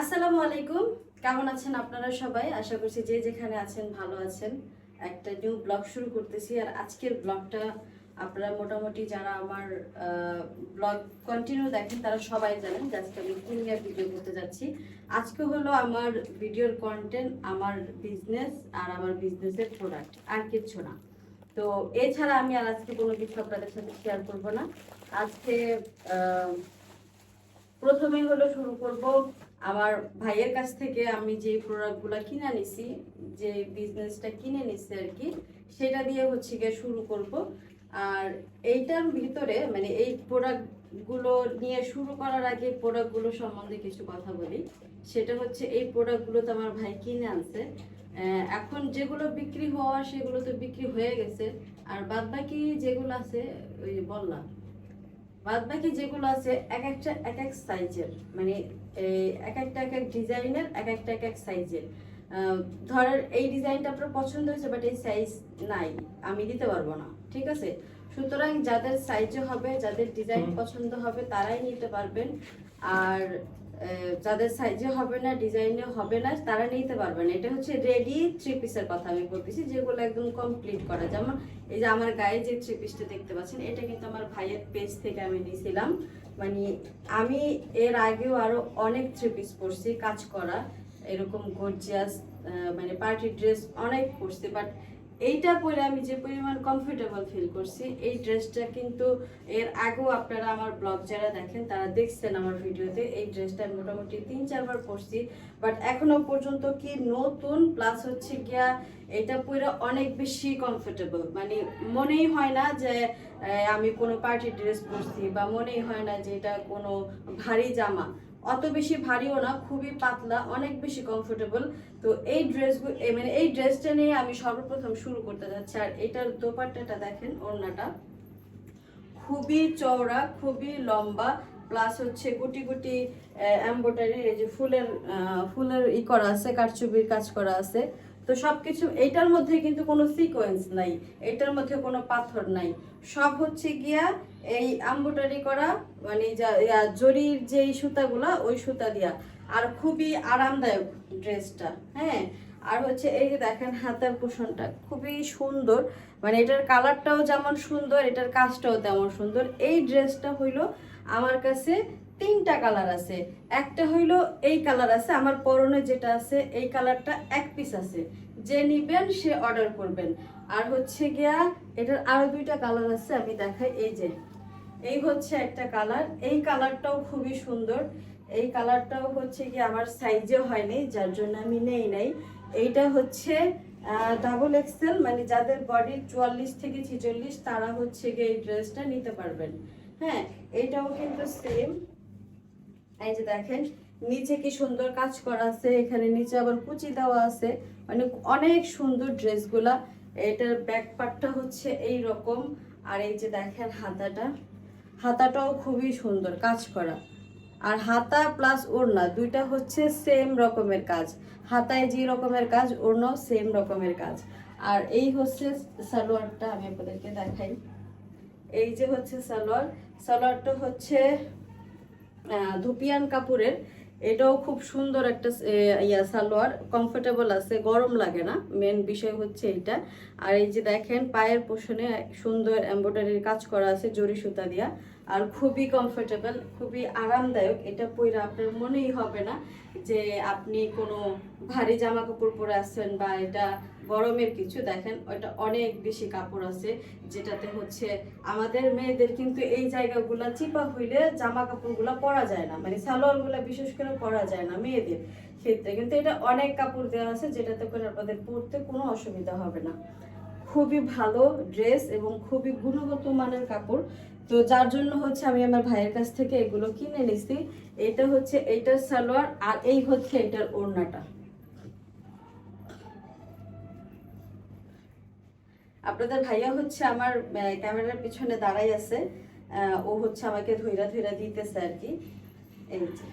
আসসালামু আলাইকুম। কেমন আছেন আপনারা সবাই? আশা করছি যে যেখানে আছেন ভালো আছেন। একটা নিউ ব্লগ শুরু করতেছি আর আজকের ব্লগটা আপনারা মোটামুটি যারা আমার ব্লগ কন্টিনিউ দেখেন তারা সবাই জানেন যে আজকে আমি কি নিয়ে ভিডিও করতে যাচ্ছি। আজকে হলো আমার ভিডিওর কন্টেন্ট আমার বিজনেস আর আমার বিজনেসের প্রোডাক্ট আর কিচ্ছু না। তো এছাড়া আমি আর আজকে কোনো কিছু আপনাদের সাথে শেয়ার করব না। আজকে প্রথমেই হলো শুরু করব আমার ভাইয়ের কাছ থেকে আমি যে প্রোডাক্টগুলো কিনে নিছি, যে বিজনেসটা কিনে নিছি আর কি, সেটা দিয়ে হচ্ছে গিয়ে শুরু করব। আর এইটার ভিতরে মানে এই প্রোডাক্টগুলো নিয়ে শুরু করার আগে প্রোডাক্টগুলো সম্বন্ধে কিছু কথা বলি। সেটা হচ্ছে এই প্রোডাক্টগুলো তো আমার ভাই কিনে আনছে। এখন যেগুলো বিক্রি হওয়া, সেগুলো তো বিক্রি হয়ে গেছে। আর বাদ বাকি যেগুলো আছে, ওই বললাম বাদ বাকি যেগুলো আছে, এক একটা এক এক সাইজের মানে এই এক একটা এক এক ডিজাইনের এক একটা এক এক সাইজের। ধরেন এই ডিজাইনটা আপনার পছন্দ হয়েছে বাট এই সাইজ নাই আমি দিতে পারব না ঠিক আছে? সুতরাং যাদের সাইজে হবে যাদের ডিজাইন পছন্দ হবে তারাই নিতে পারবেন। আর যাদের সাইজে হবে না ডিজাইনে হবে না তারা নিতে পারবেন। এটা হচ্ছে রেডি থ্রি পিসের কথা আমি বলতেছি যেগুলো একদম কমপ্লিট করা। যেমন এই যে আমার গায়ে যে থ্রি পিসটা দেখতে পাচ্ছেন এটা কিন্তু আমার ভাইয়ের পেজ থেকে আমি নিয়েছিলাম মানে আমি এর আগেও আরও অনেক থ্রি পিস পরছি, কাজ করা, এরকম গর্জিয়াস মানে পার্টি ড্রেস অনেক পরছি বাট এইটা পরে আমি যে পরিমাণ কমফোর্টেবল ফিল করছি, এই ড্রেসটা কিন্তু এর আগেও আপনারা আমার ব্লগ যারা দেখেন, তারা দেখছেন আমার ভিডিওতে, এই ড্রেসটা মোটামুটি তিন, চারবার পরছি বাট এখনও পর্যন্ত কি নতুন প্লাস হচ্ছে গিয়া এটা পরে অনেক বেশি কমফোর্টেবল মানে মনেই হয় না যে আমি কোনো পার্টি ড্রেস পরছি বা মনেই হয় না যে এটা কোনো ভারী জামা। অত বেশি ভারীও না, খুবই পাতলা, অনেক বেশি কমফোর্টেবল তো এই ড্রেসগুলো মানে এই ড্রেসটা নিয়ে আমি সর্বপ্রথম শুরু করতে যাচ্ছি। আর এটার দোপাট্টাটা দেখেন, ওড়নাটা। খুবই চওড়া, খুবই লম্বা প্লাস হচ্ছে গুটি গুটি এম্বোটারি এই যে ফুলের ফুলের ই করা আছে, কারচুপির কাজ করা আছে। তো সবকিছু এইটার মধ্যে কিন্তু কোনো সিকোয়েন্স নাই, এটার মধ্যে কোনো পাথর নাই। সব হচ্ছে গিয়া এই এম্বোটারি করা মানে যা- জরির যে সুতাগুলা, ওই সুতা দিয়া। আর খুবই আরামদায়ক ড্রেসটা হ্যাঁ? আর হচ্ছে এই যে দেখেন হাতের পোষণটা খুবই সুন্দর। মানে এটার কালারটাও যেমন সুন্দর, এটার কাজটাও তেমন সুন্দর। এই ড্রেসটা হইল আমার কাছে তিনটা কালার আছে। একটা হইল এই কালার আছে, আমার পরনে যেটা আছে, এই কালারটা এক পিস আছে। যে নিবেন, সে অর্ডার করবেন। আর হচ্ছে গিয়া, এটার আরও দুইটা কালার আছে, আমি দেখাই, এই যে। এই হচ্ছে একটা কালার। এই কালারটাও খুবই সুন্দর। এই কালারটাও হচ্ছে কি আমার সাইজে হয়নি, যার জন্য আমি নেই নাই। এইটা হচ্ছে ডাবল এক্সেল মানে যাদের বডি চুয়াল্লিশ থেকে ছিচল্লিশ, তারা হচ্ছে গিয়ে এই ড্রেসটা নিতে পারবেন। হ্যাঁ এটাও কিন্তু সেম এই যে দেখেন, নিচে কি সুন্দর কাজ করা আছে, এখানে নিচে আবার কুচি দেওয়া আছে। মানে অনেক সুন্দর ড্রেসগুলা। এটার ব্যাক পার্টটা হচ্ছে এই রকম আর এই যে দেখেন হাতাটা। হাতাটাও খুবই সুন্দর কাজ করা। আর হাতা প্লাস ওড়না দুইটা হচ্ছে সেম রকমের কাজ। হাতায় যে রকমের কাজ, ওড়নাও সেম রকমের কাজ। আর এই হচ্ছে সালোয়ারটা, আমি আপনাদেরকে দেখাই। এই যে হচ্ছে সালোয়ার। সালোয়ারটা হচ্ছে ধুপিয়ান কাপড়ের এটাও খুব সুন্দর একটা ইয়া, সালোয়ার। কমফোর্টেবল আছে, গরম লাগে না। মেন বিষয় হচ্ছে এটা আর এই যে দেখেন, পায়ের পোষণে সুন্দর এম্ব্রয়ডারির কাজ করা আছে জরি সুতা দিয়া। আর খুবই কমফোর্টেবল খুবই আরামদায়ক। এটা পরে আপনার মনেই হবে না যে আপনি কোনো ভারী জামা কাপড় পরে আসছেন বা এটা গরমের কিছু। দেখেন ওটা অনেক বেশি কাপড় আছে, যেটাতে হচ্ছে আমাদের মেয়েদের কিন্তু এই জায়গাগুলা চিপা হইলে জামা কাপড়গুলো পরা যায় না। মানে সালোয়ারগুলো বিশেষ করে পরা যায় না মেয়েদের ক্ষেত্রে। কিন্তু এটা অনেক কাপড় দেওয়া আছে, যেটাতে করে আপনাদের পরতে কোনো অসুবিধা হবে না। খুবই ভালো ড্রেস এবং খুবই গুণগত মানের কাপড়। তো যার জন্য হচ্ছে আমি আমার ভাইয়ের কাছ থেকে এগুলো কিনে নিছি। এটা হচ্ছে এইটার সালোয়ার আর এই হচ্ছে এটার ওড়নাটা। আপনাদের ভাইয়া হচ্ছে আমার ক্যামেরার পিছনে দাঁড়াই আছে। ও হচ্ছে আমাকে ধৈরা ধৈরা দিতেছে আর কি। এই যে,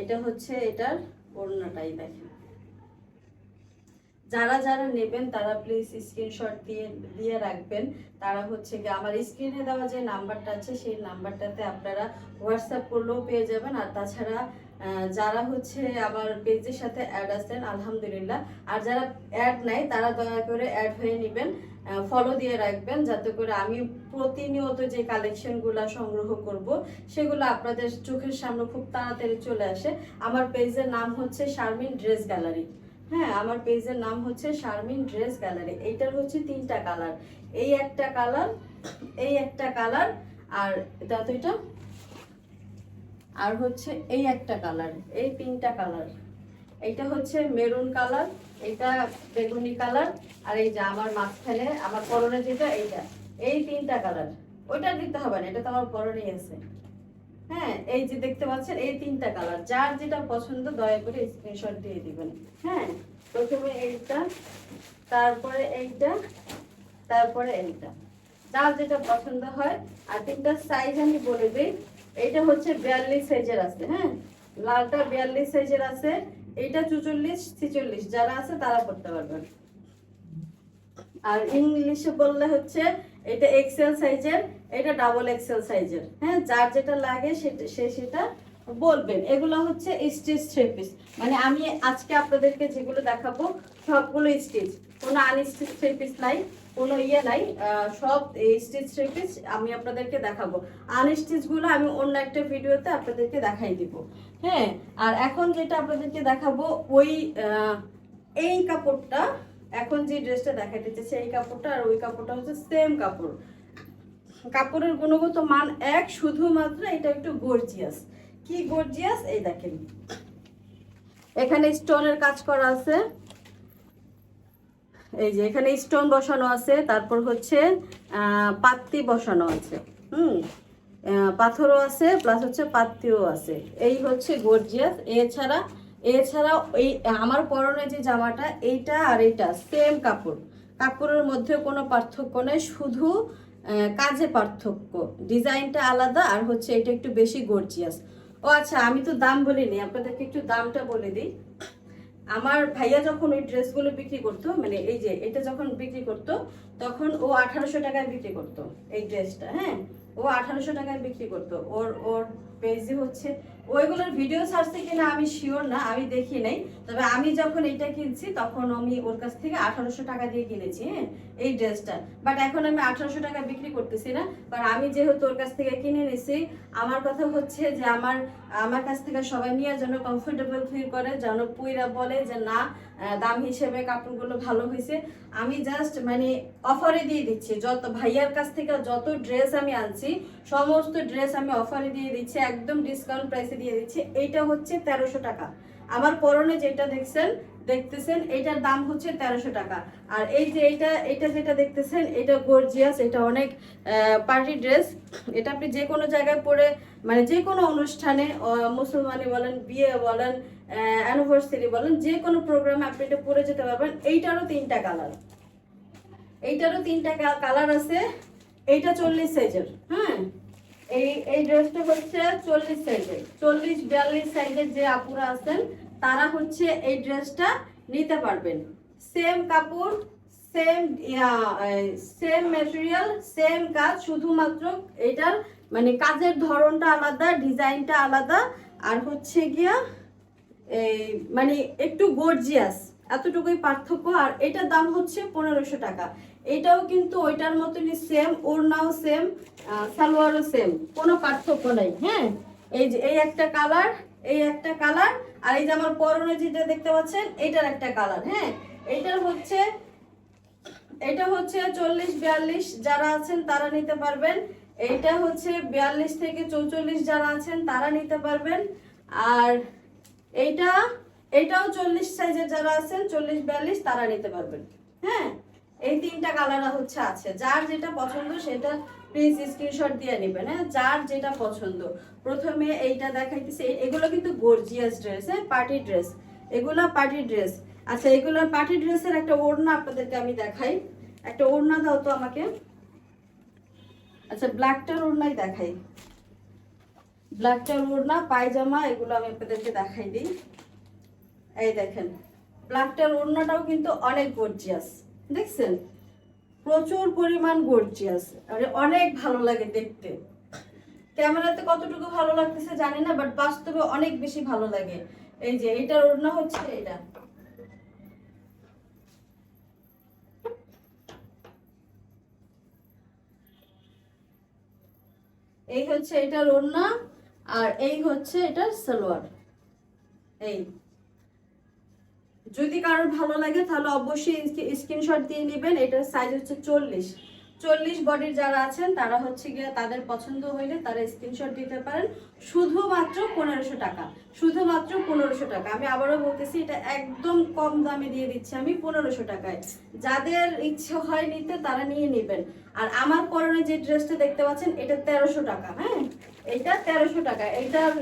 এটা হচ্ছে এটার ওড়নাটাই দেখেন। যারা যারা নেবেন তারা প্লিজ স্ক্রিনশট দিয়ে দিয়ে রাখবেন। তারা হচ্ছে কি আমার স্ক্রিনে দেওয়া যে নাম্বারটা আছে, সেই নাম্বারটাতে আপনারা হোয়াটসঅ্যাপ করলেও পেয়ে যাবেন। আর তাছাড়া যারা হচ্ছে আমার পেজের সাথে অ্যাড আছেন আলহামদুলিল্লাহ। আর যারা অ্যাড নাই, তারা দয়া করে অ্যাড হয়ে নেবেন ফলো দিয়ে রাখবেন, যাতে করে আমি প্রতিনিয়ত যে কালেকশনগুলো সংগ্রহ করব, সেগুলো আপনাদের চোখের সামনে খুব তাড়াতাড়ি চলে আসে। আমার পেজের নাম হচ্ছে শারমিন ড্রেস গ্যালারি হ্যাঁ আমার পেজের নাম হচ্ছে শারমিন ড্রেস গ্যালারি। এইটার হচ্ছে তিনটা কালার। এই একটা কালার, এই একটা কালার, আর এটা তো এটা, আর হচ্ছে এই একটা কালার, এই তিনটা কালার। এইটা হচ্ছে মেরুন কালার এটা বেগুনি কালার, আর এই যে আমার মাঝখানে, আমার পরনে যেটা, এইটা। এই তিনটা কালার। ওইটা দিতে হবে না, এটা তো আমার পরনেই আছে। হ্যাঁ এই যে দেখতে পাচ্ছেন, এই তিনটা কালার যার যেটা পছন্দ, দয়া করে স্ক্রিনশট দিয়ে দিবেন। হ্যাঁ প্রথমে এইটা, তারপরে এইটা তারপরে এইটা। যার যেটা পছন্দ হয়, আর তিনটা সাইজ আমি বলে দিই, এইটা হচ্ছে বিয়াল্লিশ সাইজের আছে হ্যাঁ? লালটা বিয়াল্লিশ সাইজের আছে, এইটা চুচল্লিশ, ছিচল্লিশ, যারা আছে তারা পড়তে পারবেন। আর ইংলিশে বললে হচ্ছে, এটা এক্সেল সাইজের এটা ডাবল এক্সেল সাইজের হ্যাঁ যার যেটা লাগে সেটা, সে সেটা বলবেন। এগুলো হচ্ছে স্টিচ থ্রি পিস মানে আমি আজকে আপনাদেরকে যেগুলো দেখাবো, সবগুলো স্টিচ কোনো আনস্টিচ থ্রি পিস নাই, কোনো ইয়ে নাই সব স্টিচ থ্রি পিস আমি আপনাদেরকে দেখাবো। আনস্টিচগুলো আমি অন্য একটা ভিডিওতে আপনাদেরকে দেখাই দিব। হ্যাঁ আর এখন যেটা আপনাদেরকে দেখাবো, ওই এই কাপড়টা। এখন যে ড্রেসটা দেখাইতে চাইছে, এই কাপড়টা আর ওই কাপড়টা হচ্ছে সেম কাপড়। কাপড়ের গুণগত মান এক শুধুমাত্র এটা একটু গর্জিয়াস কি গর্জিয়াস এই দেখেন। এখানে স্টোনের কাজ করা আছে। এই যে এখানে স্টোন বসানো আছে, তারপর হচ্ছে পাত্তি বসানো আছে। হুম পাথরও আছে প্লাস হচ্ছে পাত্তিও আছে। এই হচ্ছে গর্জিয়াস এছাড়া এছাড়া এই, আমার পরনে যে জামাটা, এইটা আর এইটা সেম কাপড়। কাপড়ের মধ্যে কোনো পার্থক্য নেই, শুধু কাজে পার্থক্য। ডিজাইনটা আলাদা আর হচ্ছে এটা একটু বেশি গর্জিয়াস ও আচ্ছা আমি তো দাম বলিনি, আপনাদেরকে একটু দামটা বলে দিই। আমার ভাইয়া যখন ওই ড্রেসগুলো বিক্রি করতো মানে এই যে এটা যখন বিক্রি করতো, তখন ও আঠারোশো টাকায় বিক্রি করতো এই ড্রেসটা হ্যাঁ? ও আঠারোশো টাকায় বিক্রি করতো। ওর ওর পেজে হচ্ছে ওইগুলোর ভিডিও ছাড়ছে কিনা আমি শিওর না, আমি দেখি নাই। তবে আমি যখন এটা কিনছি, তখন আমি ওর কাছ থেকে আঠারোশো টাকা দিয়ে কিনেছি হ্যাঁ এই ড্রেসটা। বাট এখন আমি আঠারোশো টাকা বিক্রি করতেছি না, কারণ আমি যেহেতু ওর কাছ থেকে কিনে নিছি, আমার কথা হচ্ছে যে আমার আমার কাছ থেকে সবাই নিয়ে যেন কমফোর্টেবল ফিল করে, যেন পুইরা বলে যে না দাম হিসেবে কাপড়গুলো ভালো হয়েছে। আমি জাস্ট মানে অফারে দিয়ে দিচ্ছি। যত ভাইয়ার কাছ থেকে যত ড্রেস আমি আনছি, সমস্ত ড্রেস আমি অফারে দিয়ে দিচ্ছি, একদম ডিসকাউন্ট প্রাইসে দিয়ে দিচ্ছি। এইটা হচ্ছে তেরোশো টাকা। আমার পরনে যেটা দেখছেন দেখতেছেন এটার দাম হচ্ছে তেরোশো টাকা। আর এই যে এইটা এটা যেটা দেখতেছেন, এটা গর্জিয়াস এটা অনেক পার্টি ড্রেস এটা আপনি যে কোনো জায়গায় পরে মানে যে কোনো অনুষ্ঠানে মুসলমানি বলেন, বিয়ে বলেন অ্যানিভার্সারি বলেন, যে কোনো প্রোগ্রামে আপনি এটা পরে যেতে পারবেন। এইটারও তিনটা কালার এইটারও তিনটা কালার আছে। এইটা চল্লিশ সাইজের হ্যাঁ? এই এই ড্রেসটা হচ্ছে চল্লিশ সাইজের চল্লিশ, বিয়াল্লিশ সাইজের যে আপুরা আছেন তারা হচ্ছে এই ড্রেসটা নিতে পারবেন। সেম কাপড় সেম সেম ম্যাটেরিয়াল সেম কাজ, শুধুমাত্র এটার মানে কাজের ধরনটা আলাদা, ডিজাইনটা আলাদা। আর হচ্ছে গিয়া এই মানে একটু গর্জিয়াস এতটুকুই পার্থক্য। আর এটার দাম হচ্ছে পনেরোশো টাকা। এটাও কিন্তু ওইটার মতনই সেম ওড়নাও সেম সালোয়ারও সেম কোনো পার্থক্য নেই হ্যাঁ? এই যে, এই একটা কালার এই একটা কালার আর এই যে আমার পরনে যেটা দেখতে পাচ্ছেন এইটার একটা কালার হ্যাঁ? এইটার হচ্ছে, এটা হচ্ছে চল্লিশ বিয়াল্লিশ যারা আছেন তারা নিতে পারবেন। এইটা হচ্ছে বিয়াল্লিশ থেকে চৌচল্লিশ যারা আছেন তারা নিতে পারবেন। আর এইটা, এটাও চল্লিশ সাইজের যারা আছেন, চল্লিশ বিয়াল্লিশ তারা নিতে পারবেন। হ্যাঁ? এই তিনটা কালার হচ্ছে আছে। যার যেটা পছন্দ সেটা প্লিজ স্ক্রিনশট দিয়ে নেবেন হ্যাঁ? যার যেটা পছন্দ। প্রথমে এইটা দেখাইতেছে। এগুলো কিন্তু গর্জিয়াস ড্রেস হ্যাঁ? পার্টি ড্রেস এগুলো পার্টি ড্রেস আচ্ছা এগুলোর পার্টি ড্রেসের একটা ওড়না আপনাদেরকে আমি দেখাই। একটা ওড়না দাও তো আমাকে। আচ্ছা ব্ল্যাকটার ওড়নাই দেখাই। ব্ল্যাকটার ওড়না, পায়জামা, এগুলো আমি আপনাদেরকে দেখাই দিই। এই দেখেন ব্ল্যাকটার ওড়নাটাও কিন্তু অনেক গর্জিয়াস দেখছেন? প্রচুর পরিমাণ গর্জিয়াস আরে অনেক ভালো লাগে দেখতে। ক্যামেরাতে কতটুকু ভালো লাগতেছে জানি না বাট বাস্তবে অনেক বেশি ভালো লাগে। এই যে এটার ওড়না হচ্ছে এটা। এই হচ্ছে এটার ওড়না, আর এই হচ্ছে এটার সালোয়ার। এই। যদি কারোর ভালো লাগে, তাহলে অবশ্যই স্ক্রিনশট দিয়ে নেবেন। এটার সাইজ হচ্ছে চল্লিশ। চল্লিশ বডির যারা আছেন, তারা হচ্ছে গিয়ে তাদের পছন্দ হইলে তারা স্ক্রিনশট দিতে পারেন। শুধুমাত্র পনেরোশো টাকা। শুধুমাত্র পনেরোশো টাকা। আমি আবারও বলতেছি, এটা একদম কম দামে দিয়ে দিচ্ছি আমি পনেরোশো টাকায়। যাদের ইচ্ছে হয় নিতে, তারা নিয়ে নেবেন। আর আমার পরনে যে ড্রেসটা দেখতে পাচ্ছেন, এটা তেরোশো টাকা হ্যাঁ? এটা তেরোশো টাকা। এটা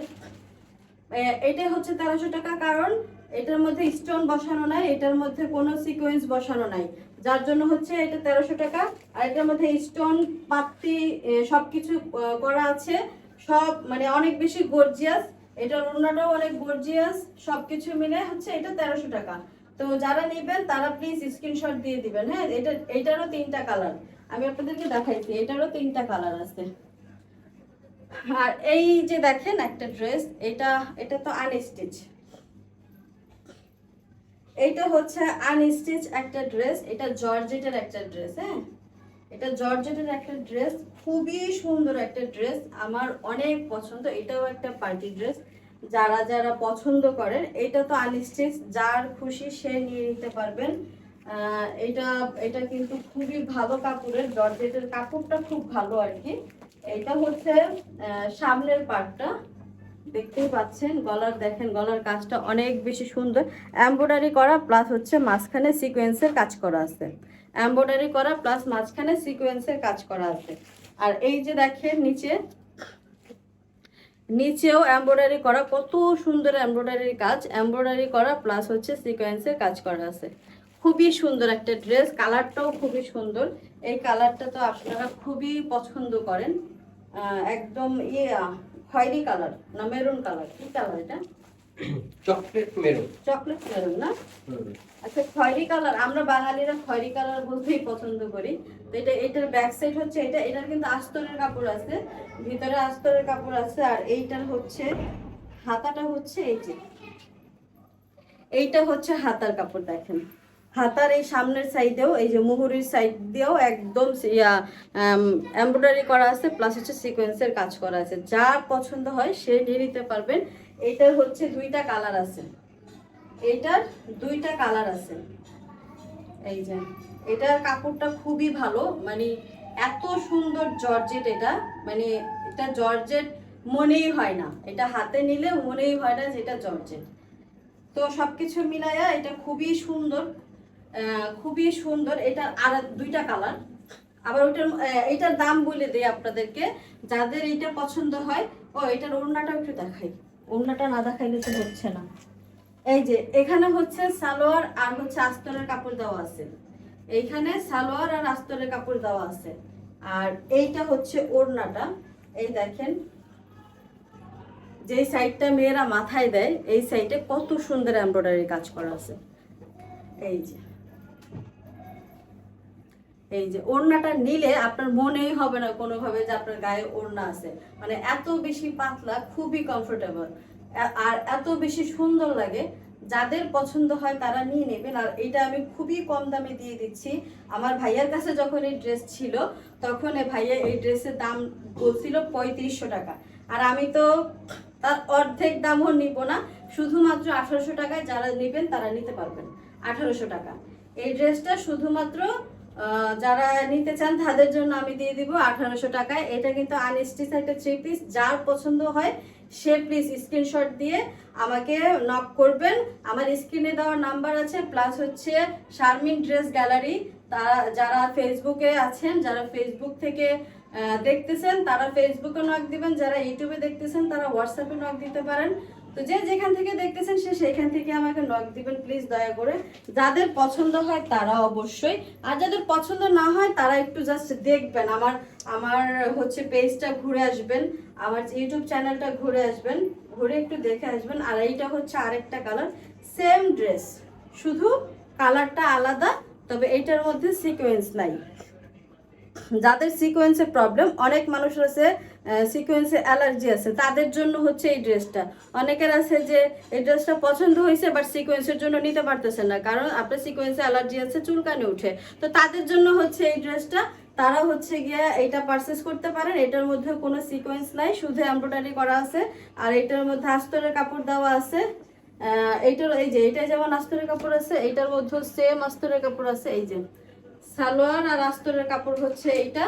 এ- এটা হচ্ছে তেরোশো টাকা। কারণ এটার মধ্যে স্টোন বসানো নাই এটার মধ্যে কোনো সিকোয়েন্স বসানো নাই। যার জন্য হচ্ছে এটা তেরোশো টাকা আর এটার মধ্যে স্টোন পাত্তি এ, সবকিছু করা আছে। সব মানে অনেক বেশি গর্জিয়াস এটার ওড়নাটাও অনেক গর্জিয়াস সবকিছু মিলে হচ্ছে এটা তেরোশো টাকা। তো যারা নেবেন তারা প্লিজ স্ক্রিনশট দিয়ে দিবেন হ্যাঁ? এটা এটারও তিনটা কালার আমি আপনাদেরকে দেখাইছি এটারও তিনটা কালার আছে। আর এই যে দেখেন একটা ড্রেস এটা এটা তো আনস্টিচ এইটা হচ্ছে আনস্টিচ একটা ড্রেস এটা জর্জেটের একটা ড্রেস হ্যাঁ? এটা জর্জেটের একটা ড্রেস খুবই সুন্দর একটা ড্রেস আমার অনেক পছন্দ, এটাও একটা পার্টি ড্রেস যারা যারা পছন্দ করেন, এটা তো আনস্টিচ যার খুশি সে নিয়ে নিতে পারবেন। এটা এটা কিন্তু খুবই ভালো কাপড়ের, জর্জেটের কাপড়টা খুব ভালো আর কি। এটা হচ্ছে সামনের পার্টটা দেখতেই পাচ্ছেন, গলার দেখেন, গলার কাজটা অনেক বেশি সুন্দর। এমব্রয়ডারি করা প্লাস হচ্ছে মাঝখানে সিকোয়েন্সের কাজ করা আছে। এমব্রয়ডারি করা প্লাস মাঝখানে সিকোয়েন্সের কাজ করা আছে। আর এই যে দেখেন নিচে, নিচেও এমব্রয়ডারি করা, কত সুন্দর এমব্রয়ডারির কাজ। এমব্রয়ডারি করা প্লাস হচ্ছে সিকোয়েন্সের কাজ করা আছে। খুবই সুন্দর একটা ড্রেস কালারটাও খুবই সুন্দর। এই কালারটা তো আপনারা খুবই পছন্দ করেন। একদম ইয়ে খয়েরি কালার না মেরুন কালার? কি কালার এটা? Chocolate maroon. চকলেট মেরুন না? আচ্ছা খয়েরি কালার আমরা বাঙালিরা খয়েরি কালার বলতেই পছন্দ করি। তো এটা এটার ব্যাক সাইড হচ্ছে এটা এটার কিন্তু আস্তরের কাপড় আছে ভিতরে আস্তরের কাপড় আছে আর এইটার হচ্ছে হাতাটা হচ্ছে এই যে। এইটা হচ্ছে হাতার কাপড় দেখেন। হাতার এই সামনের সাইডেও, এই যে মুহুরির সাইড দিয়েও একদম এমব্রয়ডারি করা আছে প্লাস হচ্ছে সিকোয়েন্সের কাজ করা আছে। যার পছন্দ হয় সে নিয়ে নিতে পারবেন। এটার হচ্ছে দুইটা কালার আছে। এইটার দুইটা কালার আছে। এই যে এটার কাপড়টা খুবই ভালো। মানে এত সুন্দর জর্জেট এটা। মানে এটা জর্জেট মনেই হয় না। এটা হাতে নিলে মনেই হয় না যে এটা জর্জেট। তো সবকিছু মিলাইয়া এটা খুবই সুন্দর। খুবই সুন্দর। এটা আর দুইটা কালার। আবার ওইটার এটার দাম বলে দিই আপনাদেরকে। যাদের এইটা পছন্দ হয়, ও, এটার ওড়নাটা একটু দেখাই। ওড়নাটা না দেখাইলে তো হচ্ছে না। এই যে, এখানে হচ্ছে সালোয়ার আর হচ্ছে আস্তরের কাপড় দেওয়া আছে। এইখানে সালোয়ার আর আস্তরের কাপড় দেওয়া আছে। আর এইটা হচ্ছে ওড়নাটা। এই দেখেন, যেই সাইডটা মেয়েরা মাথায় দেয়, এই সাইডে কত সুন্দর এমব্রয়ডারি কাজ করা আছে। এই যে। এই যে ওড়নাটা নিলে আপনার মনেই হবে না কোনোভাবে যে আপনার গায়ে ওড়না আছে। মানে এত বেশি পাতলা, খুবই কমফোর্টেবল আর এত বেশি সুন্দর লাগে। যাদের পছন্দ হয় তারা নিয়ে নেবেন। আর এটা আমি খুবই কম দামে দিয়ে দিচ্ছি। আমার ভাইয়ার কাছে যখন এই ড্রেস ছিল, তখন ভাইয়া এই ড্রেসের দাম বলছিল পঁয়ত্রিশশো টাকা। আর আমি তো তার অর্ধেক দামও নিব না। শুধুমাত্র আঠারোশো টাকায় যারা নেবেন তারা নিতে পারবেন। আঠারোশো টাকা। এই ড্রেসটা শুধুমাত্র যারা নিতে চান, তাদের জন্য আমি দিয়ে দিব আঠারোশো টাকায় এটা কিন্তু আনস্টিচ একটা থ্রি পিস যার পছন্দ হয়, সে প্লিজ স্ক্রিনশট দিয়ে আমাকে নক করবেন। আমার স্ক্রিনে দেওয়ার নাম্বার আছে প্লাস হচ্ছে শারমিন ড্রেস গ্যালারি তারা, যারা ফেসবুকে আছেন, যারা ফেসবুক থেকে দেখতেছেন, তারা ফেসবুকে নক দিবেন। যারা ইউটিউবে দেখতেছেন, তারা হোয়াটসঅ্যাপে নক দিতে পারেন। তো যে যেখান থেকে দেখতেছেন সে সেখান থেকে আমাকে নক দিবেন প্লিজ দয়া করে। যাদের পছন্দ হয় তারা অবশ্যই। আর যাদের পছন্দ না হয় তারা একটু জাস্ট দেখবেন। আমার আমার হচ্ছে পেজটা ঘুরে আসবেন। আমার ইউটিউব চ্যানেলটা ঘুরে আসবেন। ঘুরে একটু দেখে আসবেন। আর এইটা হচ্ছে আরেকটা কালার সেম ড্রেস শুধু কালারটা আলাদা, তবে এইটার মধ্যে সিকোয়েন্স নাই। যাদের সিকোয়েন্সের প্রবলেম অনেক মানুষের আছে সিকোয়েন্সে অ্যালার্জি আছে, তাদের জন্য হচ্ছে এই ড্রেসটা অনেকের আছে যে এই ড্রেসটা পছন্দ হয়েছে বাট সিকোয়েন্সের জন্য নিতে পারতেছেন না, কারণ আপনার সিকোয়েন্সে অ্যালার্জি আছে, চুলকানি উঠে। তো তাদের জন্য হচ্ছে এই ড্রেসটা তারা হচ্ছে গিয়ে এটা পারচেস করতে পারেন, এটার মধ্যে কোনো সিকোয়েন্স নাই, শুধু এমব্রয়ডারি করা আছে, আর এটার মধ্যে আস্তরের কাপড় দেওয়া আছে এইটার, এই যে এটা যেমন আস্তরের কাপড় আছে, এইটার মধ্যেও সেম আস্তরের কাপড় আছে, এই যে। সালোয়ার আর আস্তরের কাপড় হচ্ছে এইটা।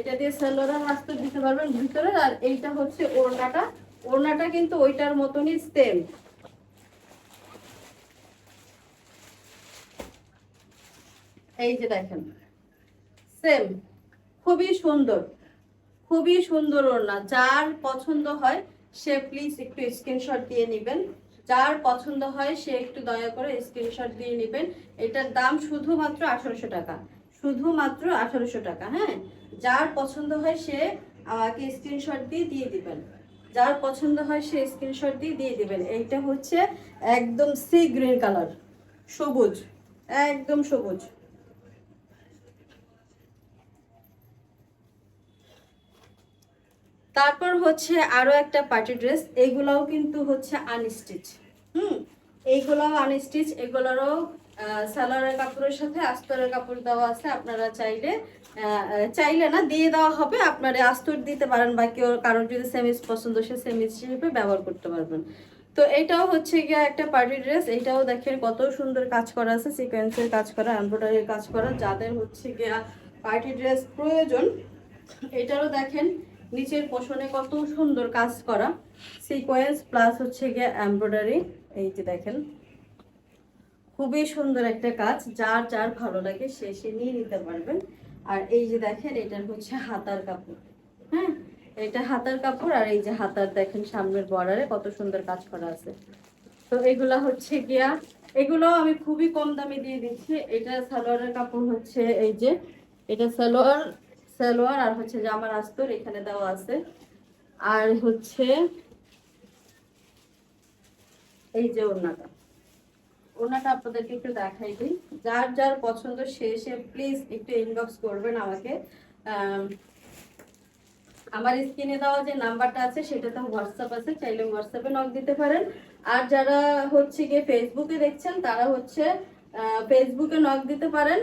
এটা দিয়ে সালোয়ার আর আস্তর দিতে পারবেন ভিতরে আর এইটা হচ্ছে ওড়নাটা। ওড়নাটা কিন্তু ওইটার মতনই সেম এই যে দেখেন সেম খুবই সুন্দর খুবই সুন্দর ওড়না। যার পছন্দ হয় সে প্লিজ একটু স্ক্রিনশট দিয়ে নেবেন। যার পছন্দ হয় সে একটু দয়া করে স্ক্রিনশট দিয়ে নেবেন। এটার দাম শুধুমাত্র আঠারোশো টাকা। শুধুমাত্র আঠারোশো টাকা হ্যাঁ? যার পছন্দ হয় সে আমাকে স্ক্রিনশট দিয়ে দিয়ে দিবেন। যার পছন্দ হয় সে স্ক্রিনশট দিয়ে দিয়ে দিবেন। এইটা হচ্ছে একদম সি গ্রিন কালার সবুজ, একদম সবুজ। তারপর হচ্ছে আরও একটা পার্টি ড্রেস এগুলাও কিন্তু হচ্ছে আনস্টিচ হুম? এইগুলাও আনস্টিচ এগুলোরও সালোয়ারের কাপড়ের সাথে আস্তরের কাপড় দেওয়া আছে, আপনারা চাইলে চাইলে না, দিয়ে দেওয়া হবে, আপনারা আস্তর দিতে পারেন বা কেউ কারোর যদি সেমিস পছন্দ, সে সেমিস হিসেবে ব্যবহার করতে পারবেন। তো এটাও হচ্ছে গিয়ে একটা পার্টি ড্রেস এটাও দেখেন কত সুন্দর কাজ করা আছে সিকোয়েন্সের কাজ করা এমব্রয়ডারির কাজ করা, যাদের হচ্ছে গিয়া পার্টি ড্রেস প্রয়োজন, এটারও দেখেন নিচের পোষণে কত সুন্দর কাজ করা সিকোয়েন্স প্লাস হচ্ছে গিয়া এমব্রয়ডারি এই যে দেখেন। খুবই সুন্দর একটা কাজ। যার যার ভালো লাগে সে সে নিয়ে নিতে পারবেন। আর এই যে দেখেন, এটার হচ্ছে হাতার কাপড়। হ্যাঁ? এটা হাতার কাপড় আর এই যে হাতার দেখেন সামনের বর্ডারে কত সুন্দর কাজ করা আছে। তো এগুলা হচ্ছে গিয়া এগুলো আমি খুবই কম দামে দিয়ে দিচ্ছি। এটা সালোয়ারের কাপড় হচ্ছে এই যে, এটা সালোয়ার সালোয়ার আর হচ্ছে জামার আস্তর এখানে দেওয়া আছে। আর হচ্ছে এই যে ওড়নাটা। ওড়নাটা আপনাদেরকে একটু দেখাই দিই। যার যার পছন্দ সে সে প্লিজ একটু ইনবক্স করবেন আমাকে। আমার স্ক্রিনে দেওয়া যে নাম্বারটা আছে সেটাতে হোয়াটসঅ্যাপ আছে, চাইলে হোয়াটসঅ্যাপে নক দিতে পারেন। আর যারা হচ্ছে গিয়ে ফেসবুকে দেখছেন, তারা হচ্ছে ফেসবুকে নক দিতে পারেন।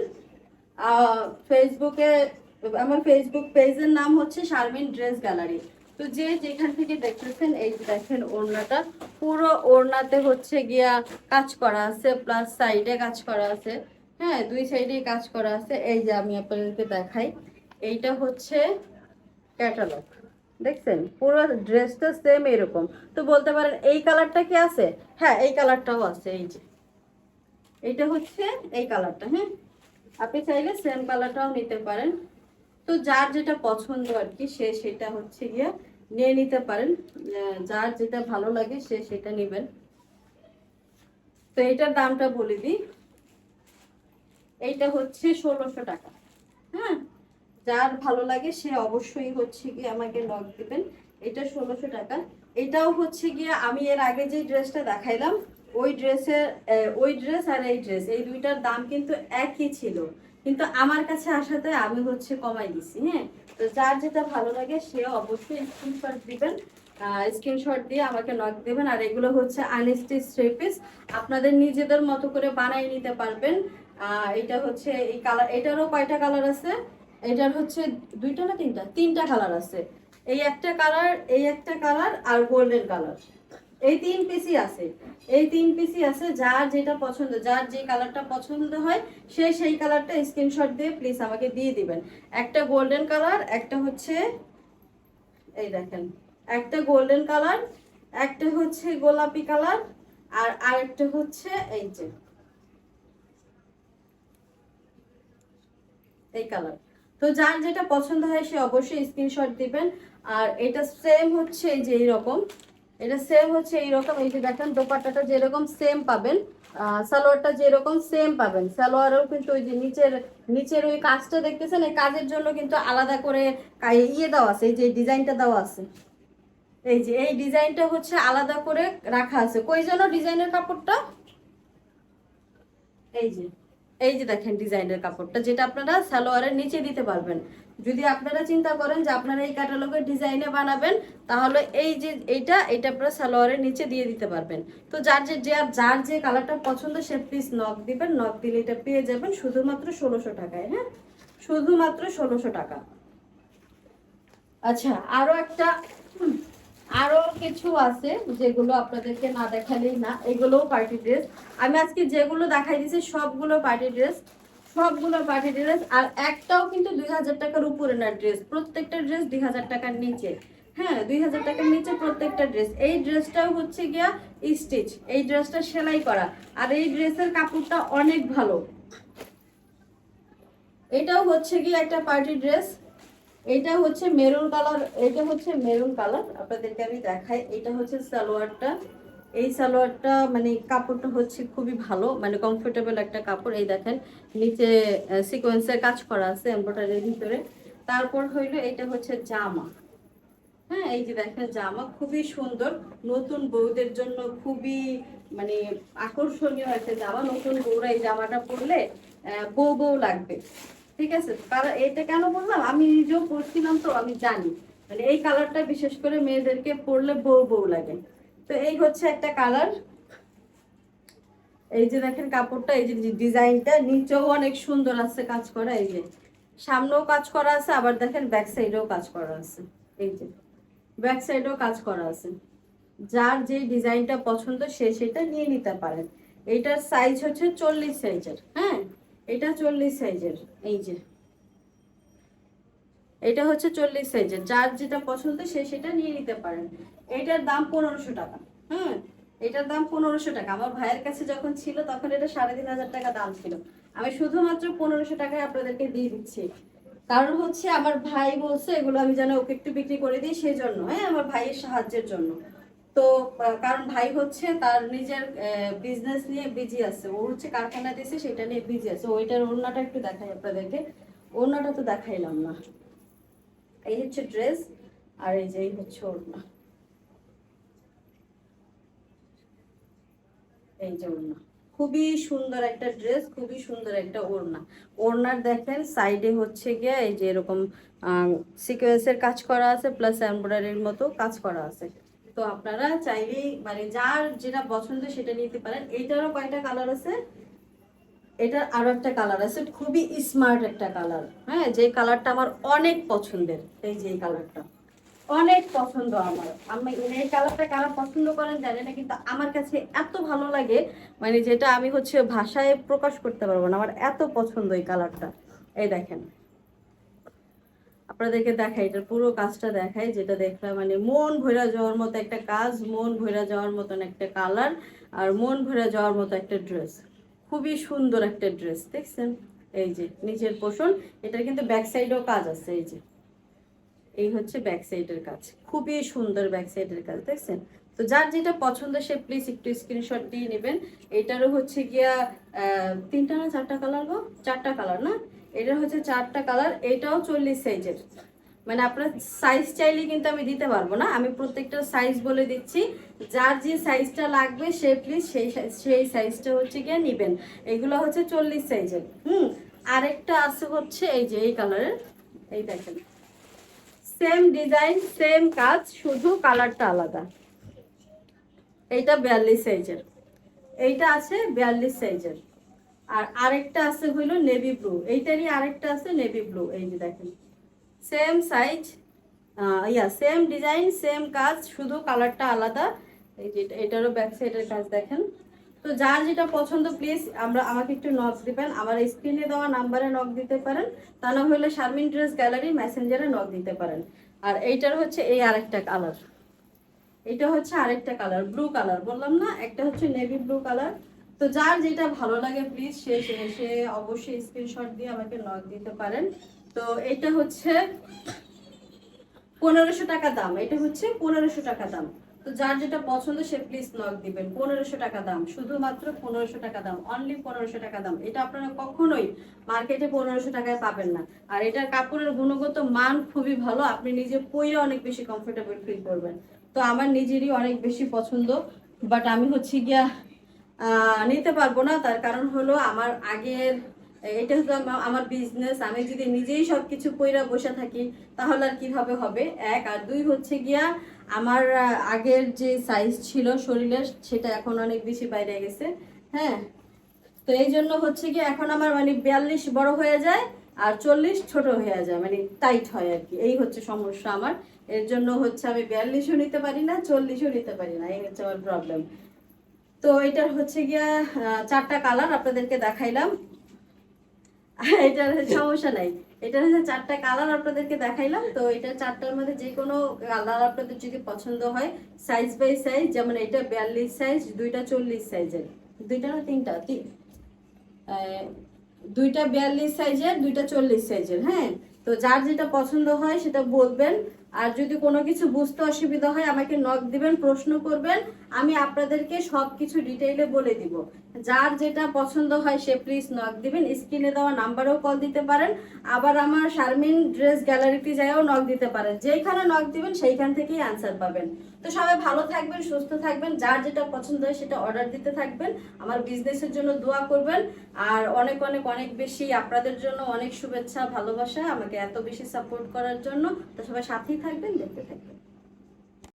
ফেসবুকে আমার ফেসবুক পেজের নাম হচ্ছে শারমিন ড্রেস গ্যালারি তো যে যেখান থেকে দেখতেছেন, এই যে দেখেন ওড়নাটা, পুরো ওড়নাতে হচ্ছে গিয়া কাজ করা আছে প্লাস সাইডে কাজ করা আছে। হ্যাঁ দুই সাইডে কাজ করা আছে। এই যে আমি আপনাদেরকে দেখাই, এইটা হচ্ছে ক্যাটালগ দেখছেন? পুরো ড্রেসটা সেম এরকম। তো বলতে পারেন, এই কালারটা কি আছে? হ্যাঁ এই কালারটাও আছে, এই যে। এইটা হচ্ছে এই কালারটা হ্যাঁ? আপনি চাইলে সেম কালারটাও নিতে পারেন। তো যার যেটা পছন্দ আর কি, সে সেটা হচ্ছে গিয়ে নিয়ে নিতে পারেন। যার যেটা ভালো লাগে সে সেটা নেবেন। তো এটার দামটা বলে দিই। এইটা হচ্ছে ষোলোশো টাকা। হ্যাঁ যার ভালো লাগে সে অবশ্যই হচ্ছে গিয়ে আমাকে লক দেবেন। এটা ষোলোশো টাকা। এটাও হচ্ছে গিয়ে আমি এর আগে যে ড্রেসটা দেখাইলাম, ওই ড্রেসের ওই ড্রেস আর এই ড্রেস, এই দুইটার দাম কিন্তু একই ছিল। কিন্তু আমার কাছে আসাতে আমি হচ্ছে কমাই দিছি হ্যাঁ? তো যার যেটা ভালো লাগে সে অবশ্যই স্ক্রিনশট দিবেন স্ক্রিনশট দিয়ে আমাকে নক দেবেন, আর এগুলো হচ্ছে আনস্টিচ থ্রি পিস আপনাদের নিজেদের মতো করে বানিয়ে নিতে পারবেন। এটা হচ্ছে এই কালার এটারও কয়টা কালার আছে? এটার হচ্ছে দুইটা না তিনটা? তিনটা কালার আছে। এই একটা কালার এই একটা কালার আর গোল্ডেন কালার এই তিন পিসই আছে। এই তিন পিসই আছে, যার যেটা পছন্দ, যার যে কালারটা পছন্দ হয়, সে সেই কালারটা স্ক্রিনশট দিয়ে প্লিজ আমাকে দিয়ে দিবেন। একটা গোল্ডেন কালার একটা হচ্ছে, এই দেখেন, একটা গোল্ডেন কালার একটা হচ্ছে গোলাপি কালার আর আরেকটা হচ্ছে এই যে, এই কালার তো যার যেটা পছন্দ হয় সে অবশ্যই স্ক্রিনশট দিবেন, আর এটা সেম হচ্ছে এই যে এইরকম। এটা সেম হচ্ছে এইরকম, এই যে দেখেন, দোপাট্টাটা যেরকম সেম পাবেন সালোয়ারটা যেরকম সেম পাবেন। সালোয়ারেও কিন্তু ওই যে নিচের নিচের ওই কাজটা দেখতেছেন, এই কাজের জন্য কিন্তু আলাদা করে ইয়ে দেওয়া আছে, এই যে ডিজাইনটা দেওয়া আছে। এই যে, এই ডিজাইনটা হচ্ছে আলাদা করে রাখা আছে। কই যেন ডিজাইনের কাপড়টা? এই যে এই যে দেখেন ডিজাইনের কাপড়টা, যেটা আপনারা সালোয়ারের নিচে দিতে পারবেন। যদি আপনারা চিন্তা করেন যে আপনারা এই ক্যাটালগের ডিজাইনে বানাবেন তাহলে এই যে এইটা এটা আপনারা সালোয়ারের নিচে দিয়ে দিতে পারবেন। তো যার যে যার যে কালারটা পছন্দ সে প্লিজ নক দিবেন। নক দিলে এটা পেয়ে যাবেন শুধুমাত্র ষোলোশো টাকায় হ্যাঁ? শুধুমাত্র ষোলোশো টাকা। আচ্ছা আরও একটা হুম, আরও কিছু আছে যেগুলো আপনাদেরকে না দেখালেই না এগুলোও পার্টি ড্রেস আমি আজকে যেগুলো দেখাই দিয়েছি সবগুলো পার্টি ড্রেস সবগুলো পার্টি ড্রেস আর একটাও কিন্তু দুই হাজার টাকার উপরে না ড্রেস প্রত্যেকটা ড্রেস দুই হাজার টাকার নিচে। হ্যাঁ দুই হাজার টাকার নিচে প্রত্যেকটা ড্রেস এই ড্রেসটাও হচ্ছে গিয়া স্টিচ এই ড্রেসটা সেলাই করা। আর এই ড্রেসের কাপড়টা অনেক ভালো। এটাও হচ্ছে গিয়ে একটা পার্টি ড্রেস এটা হচ্ছে মেরুন কালার এটা হচ্ছে মেরুন কালার আপনাদেরকে আমি দেখাই, এটা হচ্ছে সালোয়ারটা। এই সালোয়ারটা মানে কাপড়টা হচ্ছে খুবই ভালো মানে কমফোর্টেবল একটা কাপড়। এই দেখেন, নিচে সিকোয়েন্সের কাজ করা আছে এমব্রয়ডারির ভিতরে। তারপর হইল এটা হচ্ছে জামা। হ্যাঁ এই যে দেখেন জামা, খুবই সুন্দর। নতুন বউদের জন্য খুবই মানে আকর্ষণীয় একটা জামা। নতুন বউরা এই জামাটা পরলে বউ বউ লাগবে। ঠিক আছে? কারণ এটা কেন বললাম? আমি নিজেও পরছিলাম তো, আমি জানি। মানে এই কালারটা বিশেষ করে মেয়েদেরকে পরলে বউ বউ লাগে। তো এই হচ্ছে একটা কালার। এই যে দেখেন কাপড়টা, এই যে ডিজাইনটা, নিচেও অনেক সুন্দর আছে কাজ করা, এই যে। সামনেও কাজ করা আছে, আবার দেখেন ব্যাক সাইডেও কাজ করা আছে। এই যে ব্যাক সাইডেও কাজ করা আছে। যার যে ডিজাইনটা পছন্দ, সে সেটা নিয়ে নিতে পারেন এইটার সাইজ হচ্ছে চল্লিশ সাইজের হ্যাঁ? এটা চল্লিশ সাইজের এই যে। এটা হচ্ছে চল্লিশ সাইজের। যার যেটা পছন্দ সে সেটা নিয়ে নিতে পারেন এটার দাম পনেরোশো টাকা। হ্যাঁ এটার দাম পনেরোশো টাকা। আমার ভাইয়ের কাছে যখন ছিল তখন এটা সাড়ে তিন হাজার টাকা দাম ছিল। আমি শুধুমাত্র পনেরোশো টাকায় আপনাদেরকে দিয়ে দিচ্ছি। কারণ হচ্ছে আমার ভাই বলছে, এগুলো আমি যেন ওকে একটু বিক্রি করে দিই সেই জন্য হ্যাঁ আমার ভাইয়ের সাহায্যের জন্য। তো কারণ ভাই হচ্ছে তার নিজের বিজনেস নিয়ে বিজি আছে। ও হচ্ছে কারখানা দিয়েছে সেটা নিয়ে বিজি আছে। ওইটার ওড়নাটা একটু দেখাই আপনাদেরকে। ওড়নাটা তো দেখাইলাম না। এই হচ্ছে ড্রেস আর এই যে এই হচ্ছে ওড়না। এই যে ওড়না। খুবই সুন্দর একটা ড্রেস, খুবই সুন্দর একটা ওড়না। ওড়নার দেখেন, সাইডে হচ্ছে গিয়ে এই যে এরকম সিকোয়েন্সের কাজ করা আছে প্লাস এমব্রয়ডারির মতো কাজ করা আছে। তো আপনারা চাইলেই মানে যার যেটা পছন্দ সেটা নিতে পারেন। এইটারও কয়টা কালার আছে? এটার আরও একটা কালার আছে, খুবই স্মার্ট একটা কালার হ্যাঁ যে কালারটা আমার অনেক পছন্দের, এই যে কালারটা অনেক পছন্দ আমার। আমি এই কালারটা কারা পছন্দ করেন জানি না, কিন্তু আমার কাছে এত ভালো লাগে মানে যেটা আমি হচ্ছে ভাষায় প্রকাশ করতে পারব না, আমার এত পছন্দ এই কালারটা এই দেখেন। আপনাদেরকে দেখাই, এটার পুরো কাজটা দেখাই, যেটা দেখলে মানে মন ভরে যাওয়ার মতো একটা কাজ, মন ভরে যাওয়ার মতন একটা কালার আর মন ভরে যাওয়ার মতো একটা ড্রেস খুবই সুন্দর একটা ড্রেস, দেখছেন? এই যে নিচের পোষণ। এটার কিন্তু ব্যাক সাইডেও কাজ আছে, এই যে। এই হচ্ছে ব্যাক সাইডের কাজ। খুবই সুন্দর ব্যাক সাইডের কাজ, দেখছেন? তো যার যেটা পছন্দ সে প্লিজ একটু স্ক্রিনশট দিয়ে নেবেন। এটারও হচ্ছে গিয়া তিনটা না চারটা কালার গো? চারটা কালার না? এটা হচ্ছে চারটা কালার এটাও চল্লিশ সাইজের মানে আপনার সাইজ চাইলে কিন্তু আমি দিতে পারব না। আমি প্রত্যেকটা সাইজ বলে দিচ্ছি। যার যে সাইজটা লাগবে সে প্লিজ সেই সেই সাইজটা হচ্ছে গিয়ে নেবেন। এগুলো হচ্ছে চল্লিশ সাইজের হুম, আরেকটা আছে হচ্ছে এই যে এই কালারের এই দেখেন। সেম ডিজাইন সেম কাজ, শুধু কালারটা আলাদা। এইটা বিয়াল্লিশ সাইজের এইটা আছে বিয়াল্লিশ সাইজের আর আরেকটা আছে হইল নেভি ব্লু এইটারই আরেকটা আছে নেভি ব্লু এই যে দেখেন। সেম সাইজ ইয়া সেম ডিজাইন সেম কাজ, শুধু কালারটা আলাদা। এই যে এটারও ব্যাক সাইডের কাজ দেখেন। তো যার যেটা পছন্দ প্লিজ আমরা, আমাকে একটু নক দিবেন। আমার স্ক্রিনে দেওয়া নাম্বারে নক দিতে পারেন। তা না হলে শারমিন ড্রেস গ্যালারি মেসেঞ্জারে নক দিতে পারেন। আর এইটার হচ্ছে এই আরেকটা কালার এটা হচ্ছে আরেকটা কালার ব্লু কালার বললাম না, একটা হচ্ছে নেভি ব্লু কালার তো যার যেটা ভালো লাগে প্লিজ সে সে অবশ্যই স্ক্রিনশট দিয়ে আমাকে নক দিতে পারেন। তো এটা হচ্ছে পনেরোশো টাকা দাম, এটা হচ্ছে পনেরোশো টাকা দাম। তো যার যেটা পছন্দ সে প্লিজ নক দিবেন, পনেরোশো টাকা দাম, শুধুমাত্র পনেরোশো টাকা দাম অনলি পনেরোশো টাকা দাম। এটা আপনারা কখনোই মার্কেটে পনেরোশো টাকায় পাবেন না। আর এটার কাপড়ের গুণগত মান খুবই ভালো, আপনি নিজে পইরে অনেক বেশি কমফোর্টেবল ফিল করবেন। তো আমার নিজেরই অনেক বেশি পছন্দ বাট আমি হচ্ছে গিয়া নিতে পারব না। তার কারণ হলো আমার আগের এটা হচ্ছে আমার বিজনেস আমি যদি নিজেই সবকিছু কইরা বসে থাকি, তাহলে আর কীভাবে হবে? এক, আর দুই হচ্ছে গিয়া, আমার আগের যে সাইজ ছিল শরীরের, সেটা এখন অনেক বেশি বাইরে গেছে হ্যাঁ? তো এই জন্য হচ্ছে কি এখন আমার মানে বিয়াল্লিশ বড় হয়ে যায়, আর চল্লিশ ছোট হয়ে যায় মানে টাইট হয় আর কি। এই হচ্ছে সমস্যা আমার। এর জন্য হচ্ছে আমি বিয়াল্লিশও নিতে পারি না, চল্লিশও নিতে পারি না, এই হচ্ছে আমার প্রবলেম তো এটার হচ্ছে গিয়া চারটা কালার আপনাদেরকে দেখাইলাম। এটার সমস্যা নাই। এটা হচ্ছে চারটা কালার আপনাদেরকে দেখাইলাম, তো এটা চারটার মধ্যে যে কোনো কালার আপনাদের যদি পছন্দ হয় সাইজ বাই সাইজ যেমন এটা বিয়াল্লিশ সাইজ দুইটা চল্লিশ সাইজের দুইটা না তিনটা? তিন দুইটা বিয়াল্লিশ সাইজের দুইটা চল্লিশ সাইজের হ্যাঁ? তো যার যেটা পছন্দ হয় সেটা বলবেন। আর যদি কোনো কিছু বুঝতে অসুবিধা হয়, আমাকে নক দিবেন, প্রশ্ন করবেন। আমি আপনাদেরকে সব কিছু ডিটেইলে বলে দিব। যার যেটা পছন্দ হয় সে প্লিজ নক দিবেন। স্ক্রিনে দেওয়া নাম্বারেও কল দিতে পারেন। আবার আমার শারমিন ড্রেস গ্যালারিতে যাইও নক দিতে পারেন। যেখানে নক দিবেন, সেইখান থেকেই আনসার পাবেন। তো সবাই ভালো থাকবেন, সুস্থ থাকবেন। যার যেটা পছন্দ হয় সেটা অর্ডার দিতে থাকবেন। আমার বিজনেসের জন্য দোয়া করবেন। আর অনেক অনেক অনেক বেশি আপনাদের জন্য অনেক শুভেচ্ছা, ভালোবাসা, আমাকে এত বেশি সাপোর্ট করার জন্য। তো সবাই সাথেই থাকবেন, দেখতে থাকবেন।